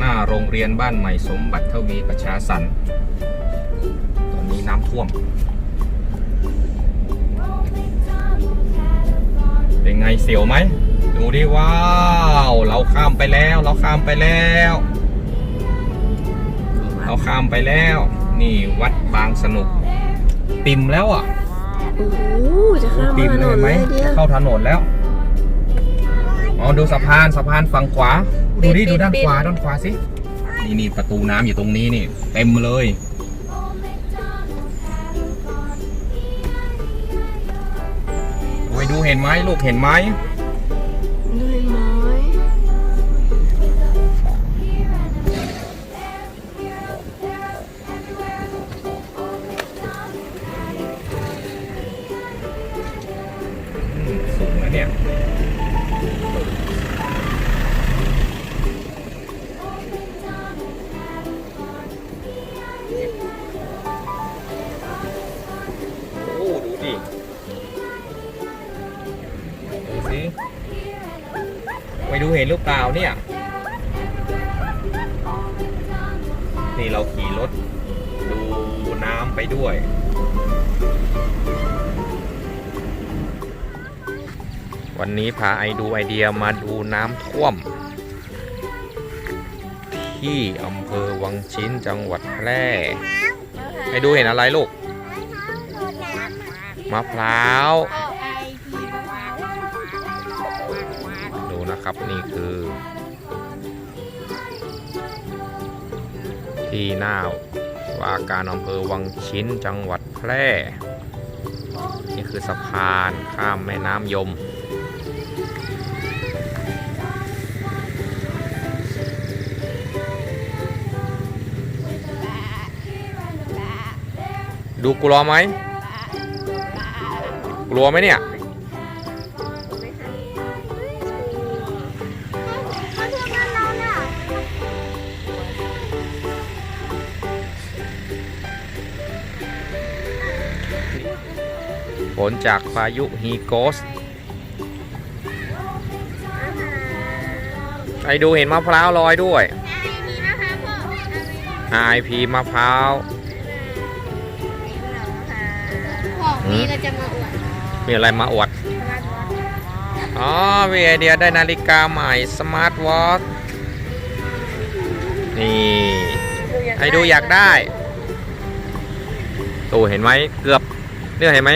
หน้าโรงเรียนบ้านใหม่สมบัติทวีประชาสรรค์ตอนนี้น้ำท่วม เป็นไงเสียวไหม ดูดิว้าว เราข้ามไปแล้ว เราข้ามไปแล้ว เราข้ามไปแล้ว นี่วัดบางสนุก ติมแล้วอะโอ้โหจะข้ามติมถนเลยนไหมเลยเดียวเข้าถนนแล้ว อ๋อดูสะพานสะพานฝั่งขวา ดูดิดูด้านขวาด้านขวาสินี่นี่ประตูน้ำอยู่ตรงนี้นี่ เต็มเลยไปดูเห็นไหมลูกเห็นไหม ไปดูเห็นหรือเปล่าเนี่ย นี่เราขี่รถ ดูน้ำไปด้วย วันนี้พาไอดูไอเดียมาดูน้ำท่วม ที่อำเภอวังชิ้นจังหวัดแพร่ไอดูเห็นอะไรลูกมะพร้าว นะครับ นี่คือ ที่หน้าว่าการอำเภอวังชิ้นจังหวัดแพร่ นี่คือสะพานข้ามแม่น้ำยม ดูกลัวไหม กลัวไหมเนี่ย ลจากพายุฮีโกสไอดูเห็นมะพร้าวลอยด้วย IP มะพร้าวนี่เราจะมาอวดมีอะไรมาอวด อ๋อมีไอเดียได้นาฬิกาใหม่สมาร์ทวอทนี่ไอดูอยากได้ ตูเห็นไหมเกือบเนี่ยเห็นไหม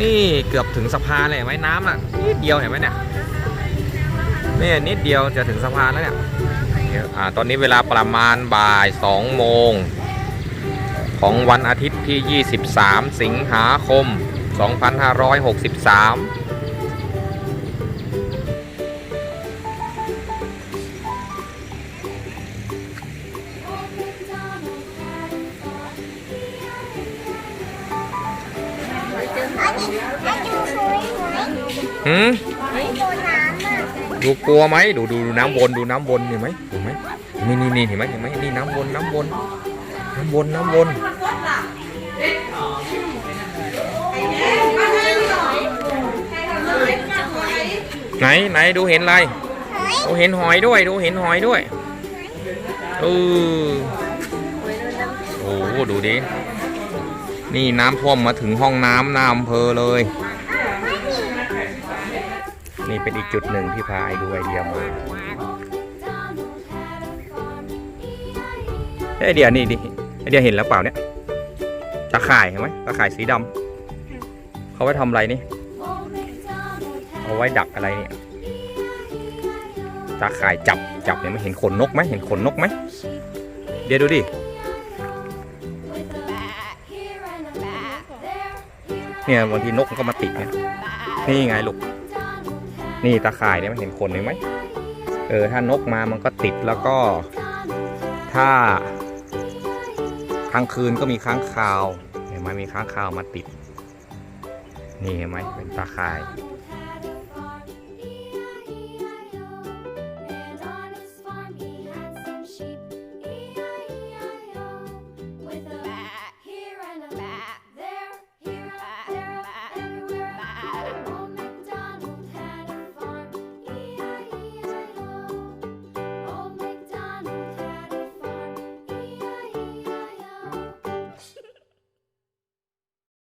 นี่เกือบถึงสะพานเลยเห็นไหมน้ำน่ะนิดเดียวเห็นไหมเนี่ยนี่นิดเดียวจะถึงสะพานแล้วเนี่ยอ่าตอนนี้เวลาประมาณบ่าย2โมงของวันอาทิตย์ที่ 23 สิงหาคม 2563 หืมดูกลัวไหมดูดูดูน้ำวนดูน้ำวนเห็นไหมเห็นไหมนี่นี่นี่เห็นไหมเห็นไหมนี่น้ำวนน้ำวนน้ำวนน้ำวนไหนไหนดูเห็นอะไรดูเห็นหอยด้วยดูเห็นหอยด้วยเออโอ้โหดูดิ นี่น้ำท่วมมาถึงห้องน้ำหน้าอำเภอเลย นี่เป็นอีกจุดหนึ่งที่พาไอดูไอเดียมาไอเดียนี่ดิไอเดียเห็นแล้วเปล่าเนี่ยตะข่ายเห็นไหมตะข่ายสีดำเขาไว้ทำอะไรนี่เอาไว้ดักอะไรเนี่ยตาข่ายจับจับเนี่ยไม่เห็นขนนกไหมเห็นขนนกไหมเดี๋ยวดูดิ เนี่ยบางทีนกมันก็มาติดเนี่ยนี่ไงลูกนี่ตาข่ายเนี่ยมันเห็นคนเลยไหมเออถ้านกมามันก็ติดแล้วก็ ถ้ากลางคืนก็มีค้างคาวเห็นไหมมีค้างคาวมาติด นี่เห็นไหมเป็นตาข่าย